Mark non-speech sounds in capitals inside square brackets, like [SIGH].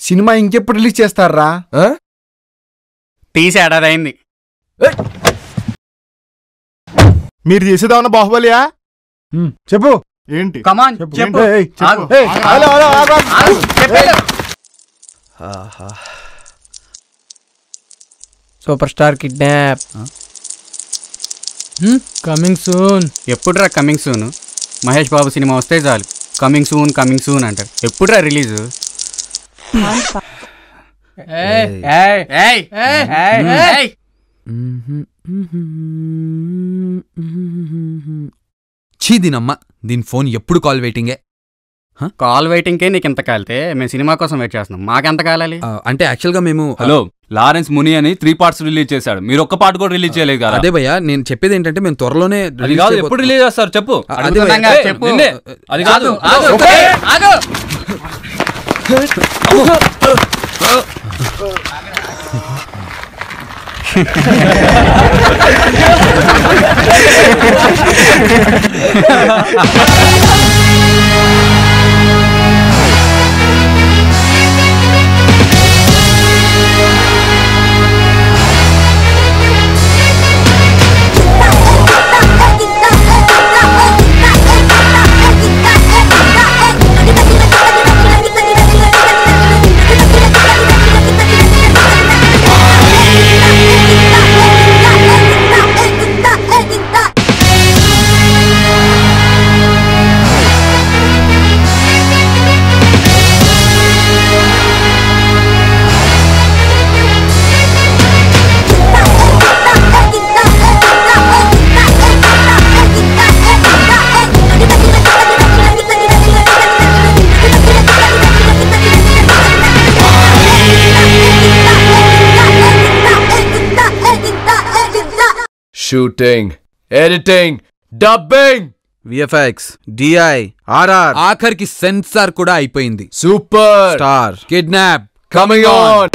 Cinema ఇంకెప్పుడు release చేస్తారా? తీసి ఏడాది అయింది. మీరు చేసేదామన్న బాహుబలియా? చెప్పు. ఏంటి? కమాన్ చెప్పు. చెప్పు. ఏయ్, చెప్పు. ఆగు. ఏయ్, హలో, హలో, ఆగు, ఆగు. ఆగు, చెప్పేళ్ళు. Super star kidnap. Coming soon ఎప్పుడురా coming soon Mahesh Babu cinema వస్తే చాలు. కమింగ్ సూన్ కమింగ్ సూన్ అంటారు. ఎప్పుడురా రిలీజ్ చీ దీనమ్మ దీని ఫోన్ ఎప్పుడు కాల్ వెయిటింగే కాల్ వెయిటింగ్కే నీకు ఇంత కాలితే మేము సినిమా కోసం వెయిట్ చేస్తున్నాం. మాకెంత కాలాలి? అంటే యాక్చువల్గా మేము హలో లారెన్స్ ముని అని త్రీ పార్ట్స్ రిలీజ్ చేశాడు. మీరు ఒక్క పార్ట్ కూడా రిలీజ్ చేయలేదు కదా? అదే భయ్యా నేను చెప్పేది ఏంటంటే మేము త్వరలోనే ఎప్పుడు రిలీజ్ చేస్తారు చెప్పు. అదే. కదా, చెప్పు. నిన్నే. అది కాదు ఆగు, ఆగు, ఏయ్, ఆగు. [LAUGHS] [LAUGHS] Shooting editing dubbing VFX DI RR ఆఖరికి సెన్సార్ కూడా అయిపోయింది. Super star kidnap coming on